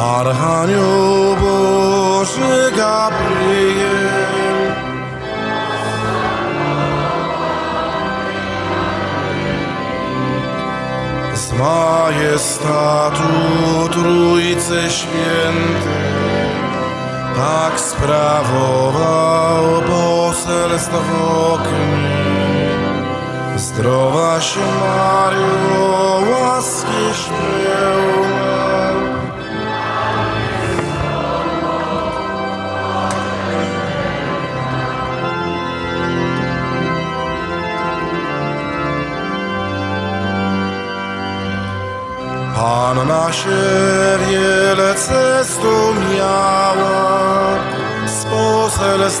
Archanioł Boży Gabriel, z majestatu Trójcy Świętej, tak sprawował poselstwo mnie. Zdrowaś Mario,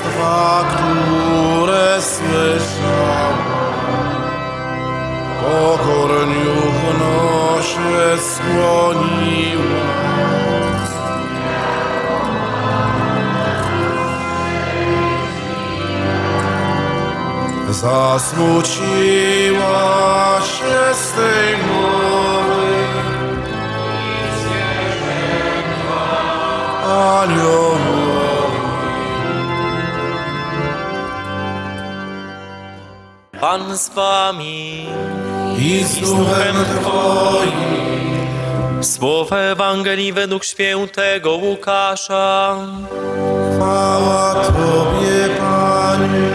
poselstwa, które słyszała. Pokorniuchno się skłoniła. Zasmuciła się z tej mowy. Pan z wami. i z duchem Twoim. Słowa Ewangelii według świętego Łukasza. Chwała Tobie, Panie.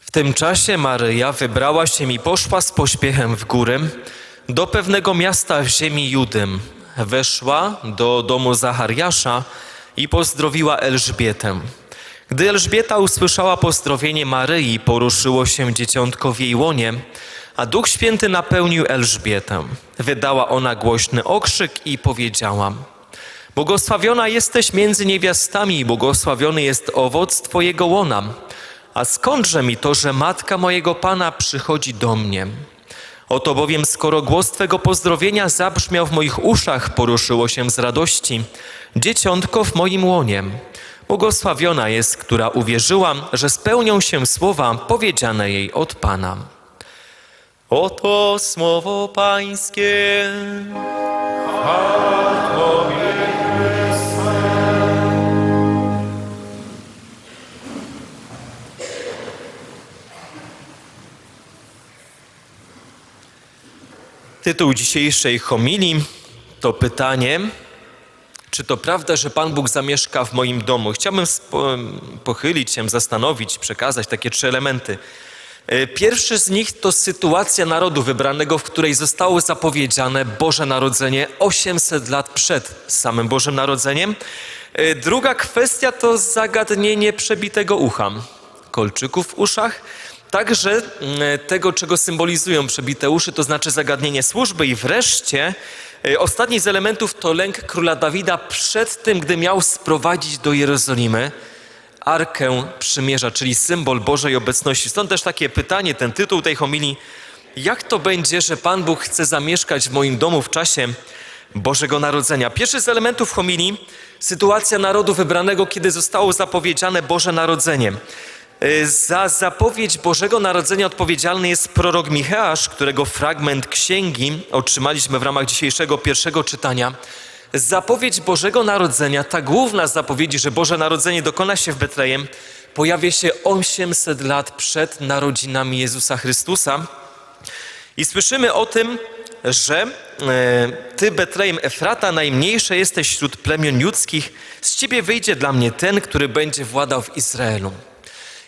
W tym czasie Maryja wybrała się i poszła z pośpiechem w górę do pewnego miasta w ziemi Judym. Weszła do domu Zachariasza i pozdrowiła Elżbietę. Gdy Elżbieta usłyszała pozdrowienie Maryi, poruszyło się dzieciątko w jej łonie, a Duch Święty napełnił Elżbietę. Wydała ona głośny okrzyk i powiedziała: Błogosławiona jesteś między niewiastami i błogosławiony jest owoc Twojego łona. A skądże mi to, że matka mojego Pana przychodzi do mnie? Oto bowiem, skoro głos Twego pozdrowienia zabrzmiał w moich uszach, poruszyło się z radości, dzieciątko w moim łonie. Błogosławiona jest, która uwierzyła, że spełnią się słowa powiedziane jej od Pana. Oto słowo Pańskie. Tytuł dzisiejszej homilii to pytanie, czy to prawda, że Pan Bóg zamieszka w moim domu? Chciałbym pochylić się, zastanowić, przekazać takie trzy elementy. E, Pierwszy z nich to sytuacja narodu wybranego, w której zostało zapowiedziane Boże Narodzenie 800 lat przed samym Bożym Narodzeniem. E, Druga kwestia to zagadnienie przebitego ucha, kolczyków w uszach. Także mm, tego, czego symbolizują przebite uszy, to znaczy zagadnienie służby. I wreszcie e, ostatni z elementów to lęk króla Dawida przed tym, gdy miał sprowadzić do Jerozolimy Arkę Przymierza, czyli symbol Bożej obecności. Stąd też takie pytanie, ten tytuł tej homilii. Jak to będzie, że Pan Bóg chce zamieszkać w moim domu w czasie Bożego Narodzenia? Pierwszy z elementów homilii, sytuacja narodu wybranego, kiedy zostało zapowiedziane Boże Narodzenie. Y, Za zapowiedź Bożego Narodzenia odpowiedzialny jest prorok Micheasz, którego fragment księgi otrzymaliśmy w ramach dzisiejszego pierwszego czytania. Zapowiedź Bożego Narodzenia, ta główna zapowiedź, że Boże Narodzenie dokona się w Betlejem, pojawia się 800 lat przed narodzinami Jezusa Chrystusa. I słyszymy o tym, że e, ty, Betlejem Efrata, najmniejsze jesteś wśród plemion ludzkich, z ciebie wyjdzie dla mnie ten, który będzie władał w Izraelu.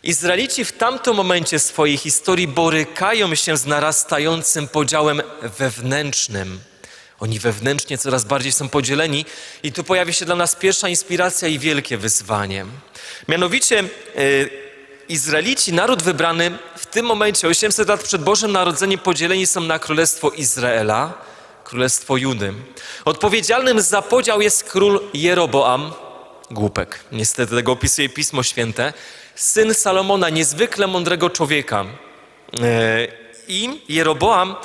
Izraelici w tamtym momencie swojej historii borykają się z narastającym podziałem wewnętrznym. Oni wewnętrznie coraz bardziej są podzieleni i tu pojawia się dla nas pierwsza inspiracja i wielkie wyzwanie. Mianowicie e, Izraelici, naród wybrany w tym momencie, 800 lat przed Bożym Narodzeniem, podzieleni są na Królestwo Izraela, Królestwo Judy. Odpowiedzialnym za podział jest król Jeroboam, głupek, niestety tego opisuje Pismo Święte, syn Salomona, niezwykle mądrego człowieka. E, I Jeroboam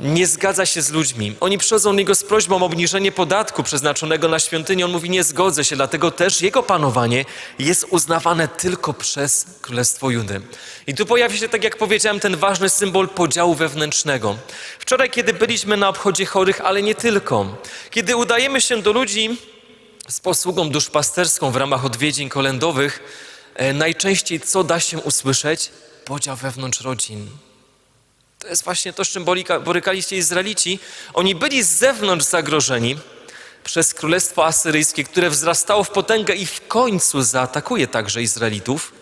nie zgadza się z ludźmi. Oni przychodzą do niego z prośbą o obniżenie podatku przeznaczonego na świątynię. On mówi, nie zgodzę się, dlatego też jego panowanie jest uznawane tylko przez Królestwo Judy. I tu pojawia się, tak jak powiedziałem, ten ważny symbol podziału wewnętrznego. Wczoraj, kiedy byliśmy na obchodzie chorych, ale nie tylko, kiedy udajemy się do ludzi z posługą duszpasterską w ramach odwiedzin kolędowych, najczęściej co da się usłyszeć? Podział wewnątrz rodzin. To jest właśnie to, z czym borykali się Izraelici. Oni byli z zewnątrz zagrożeni przez królestwo asyryjskie, które wzrastało w potęgę i w końcu zaatakuje także Izraelitów.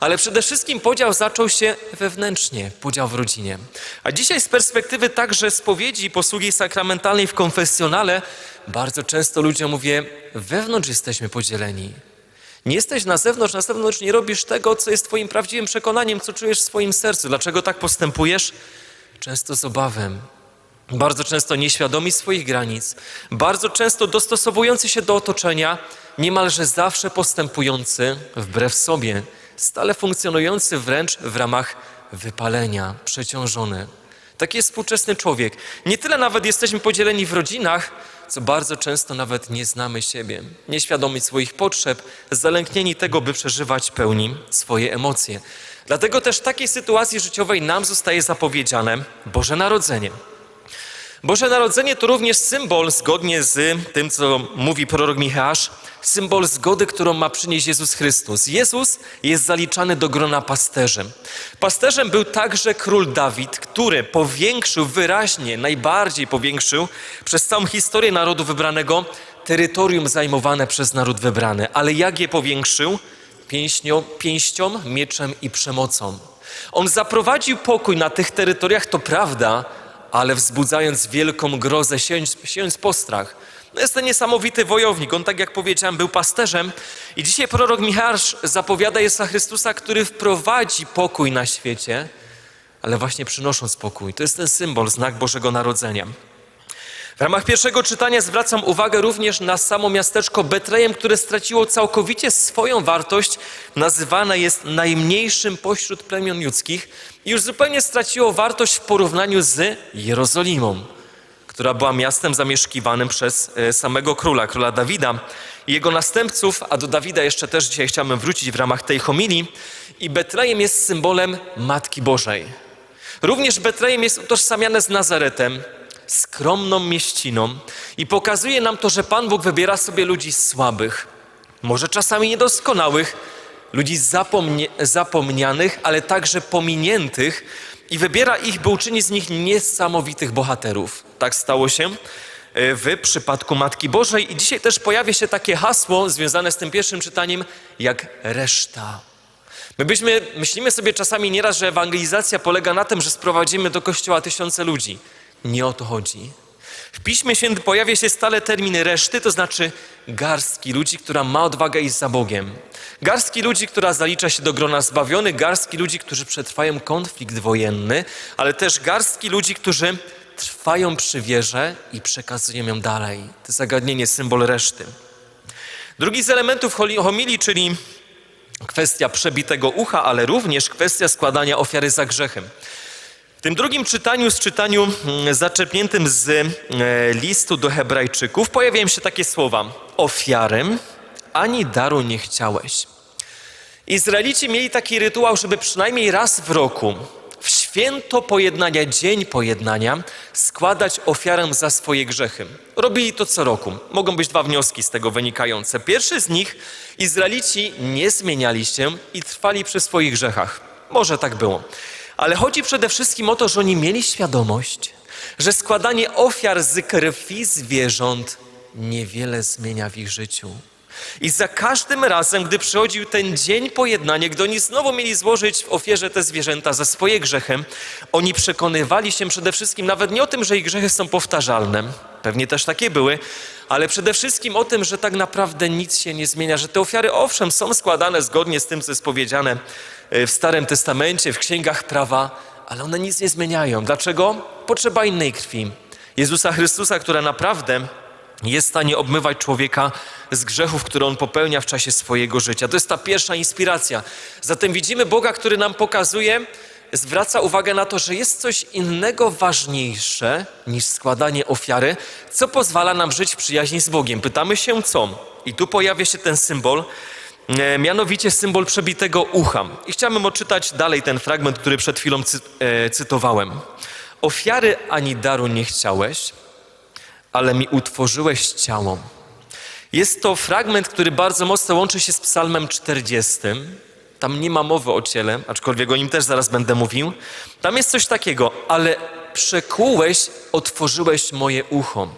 Ale przede wszystkim podział zaczął się wewnętrznie, podział w rodzinie. A dzisiaj z perspektywy także spowiedzi i posługi sakramentalnej w konfesjonale, bardzo często ludziom mówię, wewnątrz jesteśmy podzieleni. Nie jesteś na zewnątrz, na zewnątrz nie robisz tego, co jest Twoim prawdziwym przekonaniem, co czujesz w swoim sercu. Dlaczego tak postępujesz? Często z obawem, bardzo często nieświadomi swoich granic, bardzo często dostosowujący się do otoczenia, niemalże zawsze postępujący wbrew sobie, stale funkcjonujący wręcz w ramach wypalenia, przeciążony. Taki jest współczesny człowiek. Nie tyle nawet jesteśmy podzieleni w rodzinach, co bardzo często nawet nie znamy siebie, nieświadomi swoich potrzeb, zalęknieni tego, by przeżywać pełni swoje emocje. Dlatego też w takiej sytuacji życiowej nam zostaje zapowiedziane Boże Narodzenie. Boże Narodzenie to również symbol, zgodnie z tym, co mówi prorok Micheasz, symbol zgody, którą ma przynieść Jezus Chrystus. Jezus jest zaliczany do grona pasterzem. Pasterzem był także król Dawid, który powiększył wyraźnie, najbardziej powiększył przez całą historię narodu wybranego terytorium zajmowane przez naród wybrany. Ale jak je powiększył? Pięścią, pięścią, mieczem i przemocą. On zaprowadził pokój na tych terytoriach, to prawda, ale wzbudzając wielką grozę, siąc, siąc postrach. No jest to niesamowity wojownik. On, tak jak powiedziałem, był pasterzem. I dzisiaj prorok Michasz zapowiada Jezusa Chrystusa, który wprowadzi pokój na świecie, ale właśnie przynosząc pokój. To jest ten symbol, znak Bożego Narodzenia. W ramach pierwszego czytania zwracam uwagę również na samo miasteczko Betlejem, które straciło całkowicie swoją wartość, nazywane jest najmniejszym pośród plemion ludzkich i już zupełnie straciło wartość w porównaniu z Jerozolimą, która była miastem zamieszkiwanym przez e, samego króla, króla Dawida i jego następców, a do Dawida jeszcze też dzisiaj chciałbym wrócić w ramach tej homilii. I Betlejem jest symbolem Matki Bożej. Również Betlejem jest utożsamiane z Nazaretem, skromną mieściną i pokazuje nam to, że Pan Bóg wybiera sobie ludzi słabych, może czasami niedoskonałych, ludzi zapomnianych, ale także pominiętych i wybiera ich, by uczynić z nich niesamowitych bohaterów. Tak stało się e, w przypadku Matki Bożej i dzisiaj też pojawia się takie hasło związane z tym pierwszym czytaniem jak reszta. My byśmy, myślimy sobie czasami nieraz, że ewangelizacja polega na tym, że sprowadzimy do kościoła tysiące ludzi. Nie o to chodzi. W Piśmie Świętym pojawia się stale termin reszty, to znaczy garstki ludzi, która ma odwagę iść za Bogiem. Garstki ludzi, która zalicza się do grona zbawionych, garstki ludzi, którzy przetrwają konflikt wojenny, ale też garstki ludzi, którzy trwają przy wierze i przekazują ją dalej. To zagadnienie, symbol reszty. Drugi z elementów homilii, czyli kwestia przebitego ucha, ale również kwestia składania ofiary za grzechem. W tym drugim czytaniu, z czytaniu mm, zaczerpniętym z e, listu do Hebrajczyków, pojawiają się takie słowa: Ofiarę ani daru nie chciałeś. Izraelici mieli taki rytuał, żeby przynajmniej raz w roku, w święto pojednania, dzień pojednania, składać ofiarę za swoje grzechy. Robili to co roku. Mogą być dwa wnioski z tego wynikające. Pierwszy z nich, Izraelici nie zmieniali się i trwali przy swoich grzechach. Może tak było. Ale chodzi przede wszystkim o to, że oni mieli świadomość, że składanie ofiar z krwi zwierząt niewiele zmienia w ich życiu. I za każdym razem, gdy przychodził ten dzień pojednania, gdy oni znowu mieli złożyć w ofierze te zwierzęta za swoje grzechy, oni przekonywali się przede wszystkim nawet nie o tym, że ich grzechy są powtarzalne, pewnie też takie były, ale przede wszystkim o tym, że tak naprawdę nic się nie zmienia, że te ofiary owszem są składane zgodnie z tym, co jest powiedziane w Starym Testamencie, w księgach prawa, ale one nic nie zmieniają. Dlaczego? Potrzeba innej krwi. Jezusa Chrystusa, która naprawdę jest w stanie obmywać człowieka z grzechów, które on popełnia w czasie swojego życia. To jest ta pierwsza inspiracja. Zatem widzimy Boga, który nam pokazuje, zwraca uwagę na to, że jest coś innego ważniejsze niż składanie ofiary, co pozwala nam żyć w przyjaźni z Bogiem. Pytamy się co? I tu pojawia się ten symbol, e, mianowicie symbol przebitego ucha. I chciałbym odczytać dalej ten fragment, który przed chwilą cy, e, cytowałem. Ofiary ani daru nie chciałeś, ale mi utworzyłeś ciało. Jest to fragment, który bardzo mocno łączy się z Psalmem 40. Tam nie ma mowy o ciele, aczkolwiek o nim też zaraz będę mówił. Tam jest coś takiego, ale przekułeś, otworzyłeś moje ucho.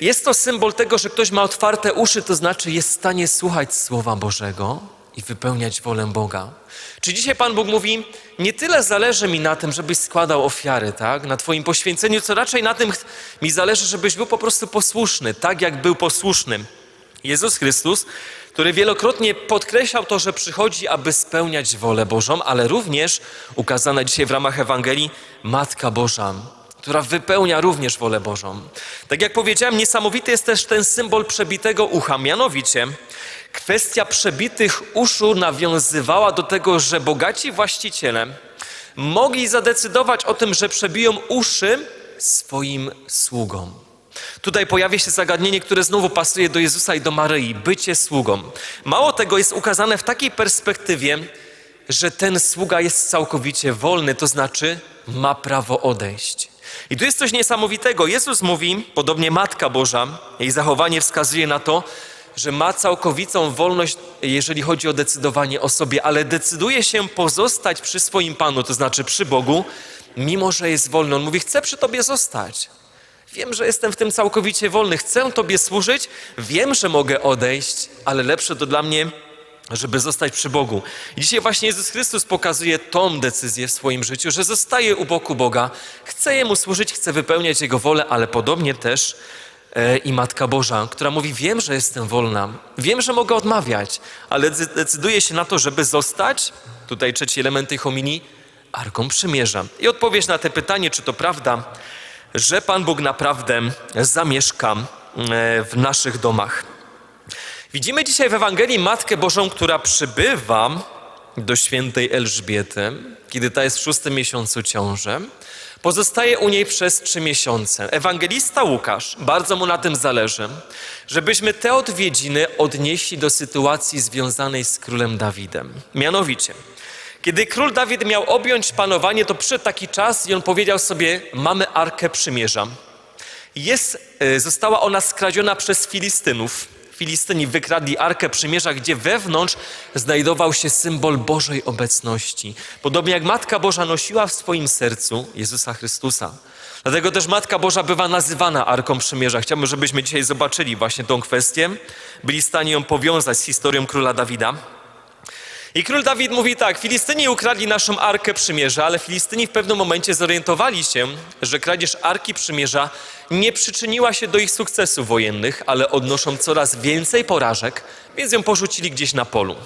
Jest to symbol tego, że ktoś ma otwarte uszy, to znaczy jest w stanie słuchać Słowa Bożego i wypełniać wolę Boga. Czy dzisiaj Pan Bóg mówi, nie tyle zależy mi na tym, żebyś składał ofiary, tak, na Twoim poświęceniu, co raczej na tym mi zależy, żebyś był po prostu posłuszny, tak jak był posłusznym. Jezus Chrystus, który wielokrotnie podkreślał to, że przychodzi, aby spełniać wolę Bożą, ale również ukazana dzisiaj w ramach Ewangelii Matka Boża, która wypełnia również wolę Bożą. Tak jak powiedziałem, niesamowity jest też ten symbol przebitego ucha, mianowicie kwestia przebitych uszu nawiązywała do tego, że bogaci właściciele mogli zadecydować o tym, że przebiją uszy swoim sługom. Tutaj pojawia się zagadnienie, które znowu pasuje do Jezusa i do Maryi bycie sługą. Mało tego jest ukazane w takiej perspektywie, że ten sługa jest całkowicie wolny, to znaczy ma prawo odejść. I tu jest coś niesamowitego. Jezus mówi, podobnie Matka Boża, jej zachowanie wskazuje na to, że ma całkowitą wolność, jeżeli chodzi o decydowanie o sobie, ale decyduje się pozostać przy swoim Panu, to znaczy przy Bogu, mimo że jest wolny. On mówi: Chcę przy Tobie zostać. Wiem, że jestem w tym całkowicie wolny, chcę Tobie służyć, wiem, że mogę odejść, ale lepsze to dla mnie, żeby zostać przy Bogu. I dzisiaj właśnie Jezus Chrystus pokazuje tą decyzję w swoim życiu, że zostaje u boku Boga, chce Jemu służyć, chce wypełniać Jego wolę, ale podobnie też e, i Matka Boża, która mówi: Wiem, że jestem wolna, wiem, że mogę odmawiać, ale decy- decyduję się na to, żeby zostać. Tutaj trzeci element tej homilii Arką Przymierza. I odpowiedź na te pytanie, czy to prawda, że Pan Bóg naprawdę zamieszka e, w naszych domach. Widzimy dzisiaj w Ewangelii Matkę Bożą, która przybywa do świętej Elżbiety, kiedy ta jest w szóstym miesiącu ciąży. Pozostaje u niej przez trzy miesiące. Ewangelista Łukasz, bardzo mu na tym zależy, żebyśmy te odwiedziny odnieśli do sytuacji związanej z królem Dawidem. Mianowicie, kiedy król Dawid miał objąć panowanie, to przyszedł taki czas i on powiedział sobie: Mamy arkę przymierza. Jest, e, została ona skradziona przez Filistynów. Filistyni wykradli Arkę Przymierza, gdzie wewnątrz znajdował się symbol Bożej obecności. Podobnie jak Matka Boża nosiła w swoim sercu Jezusa Chrystusa. Dlatego też Matka Boża bywa nazywana Arką Przymierza. Chciałbym, żebyśmy dzisiaj zobaczyli właśnie tą kwestię, byli w stanie ją powiązać z historią króla Dawida. I król Dawid mówi tak: Filistyni ukradli naszą arkę przymierza, ale Filistyni w pewnym momencie zorientowali się, że kradzież arki przymierza nie przyczyniła się do ich sukcesów wojennych, ale odnoszą coraz więcej porażek, więc ją porzucili gdzieś na polu.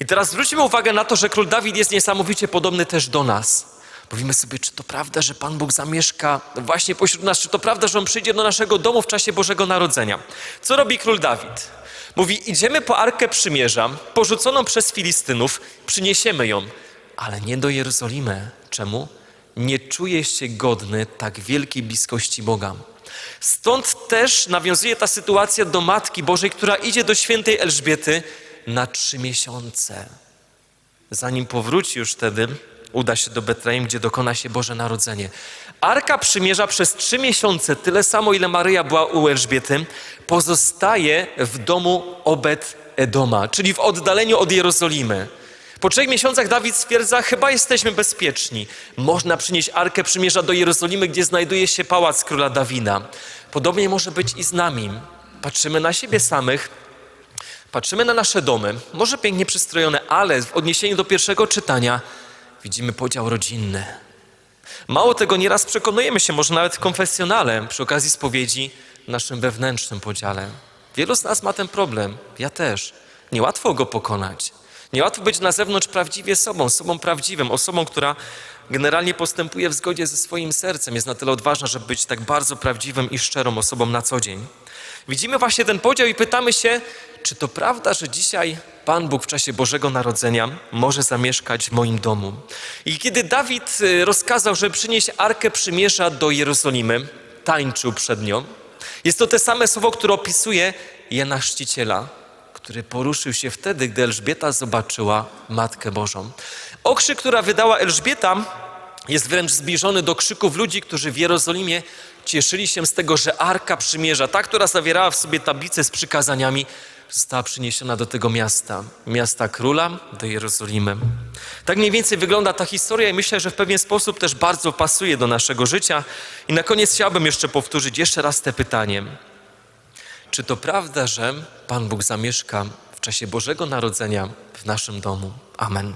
I teraz zwróćmy uwagę na to, że król Dawid jest niesamowicie podobny też do nas. Mówimy sobie, czy to prawda, że Pan Bóg zamieszka właśnie pośród nas, czy to prawda, że On przyjdzie do naszego domu w czasie Bożego Narodzenia. Co robi król Dawid? Mówi, idziemy po Arkę Przymierza, porzuconą przez Filistynów, przyniesiemy ją, ale nie do Jerozolimy. Czemu? Nie czuje się godny tak wielkiej bliskości Boga. Stąd też nawiązuje ta sytuacja do Matki Bożej, która idzie do świętej Elżbiety na trzy miesiące. Zanim powróci już wtedy, uda się do Betlejem, gdzie dokona się Boże Narodzenie. Arka Przymierza przez trzy miesiące, tyle samo ile Maryja była u Elżbiety, pozostaje w domu Obed Edoma, czyli w oddaleniu od Jerozolimy. Po trzech miesiącach Dawid stwierdza, chyba jesteśmy bezpieczni. Można przynieść Arkę Przymierza do Jerozolimy, gdzie znajduje się pałac króla Dawida. Podobnie może być i z nami. Patrzymy na siebie samych, Patrzymy na nasze domy, może pięknie przystrojone, ale w odniesieniu do pierwszego czytania widzimy podział rodzinny. Mało tego, nieraz przekonujemy się, może nawet w konfesjonale, przy okazji spowiedzi, naszym wewnętrznym podziale. Wielu z nas ma ten problem, ja też. Niełatwo go pokonać. Niełatwo być na zewnątrz prawdziwie sobą, sobą prawdziwym, osobą, która generalnie postępuje w zgodzie ze swoim sercem. Jest na tyle odważna, żeby być tak bardzo prawdziwym i szczerą osobą na co dzień. Widzimy właśnie ten podział i pytamy się, czy to prawda, że dzisiaj Pan Bóg w czasie Bożego Narodzenia może zamieszkać w moim domu. I kiedy Dawid y, rozkazał, żeby przynieść Arkę Przymierza do Jerozolimy, tańczył przed nią. Jest to te same słowo, które opisuje Jana Chrzciciela, który poruszył się wtedy, gdy Elżbieta zobaczyła Matkę Bożą. Okrzyk, która wydała Elżbieta, jest wręcz zbliżony do krzyków ludzi, którzy w Jerozolimie cieszyli się z tego, że Arka Przymierza, ta, która zawierała w sobie tablicę z przykazaniami, została przyniesiona do tego miasta, miasta króla, do Jerozolimy. Tak mniej więcej wygląda ta historia i myślę, że w pewien sposób też bardzo pasuje do naszego życia. I na koniec chciałbym jeszcze powtórzyć jeszcze raz te pytanie. Czy to prawda, że Pan Bóg zamieszka w czasie Bożego Narodzenia w naszym domu? Amen.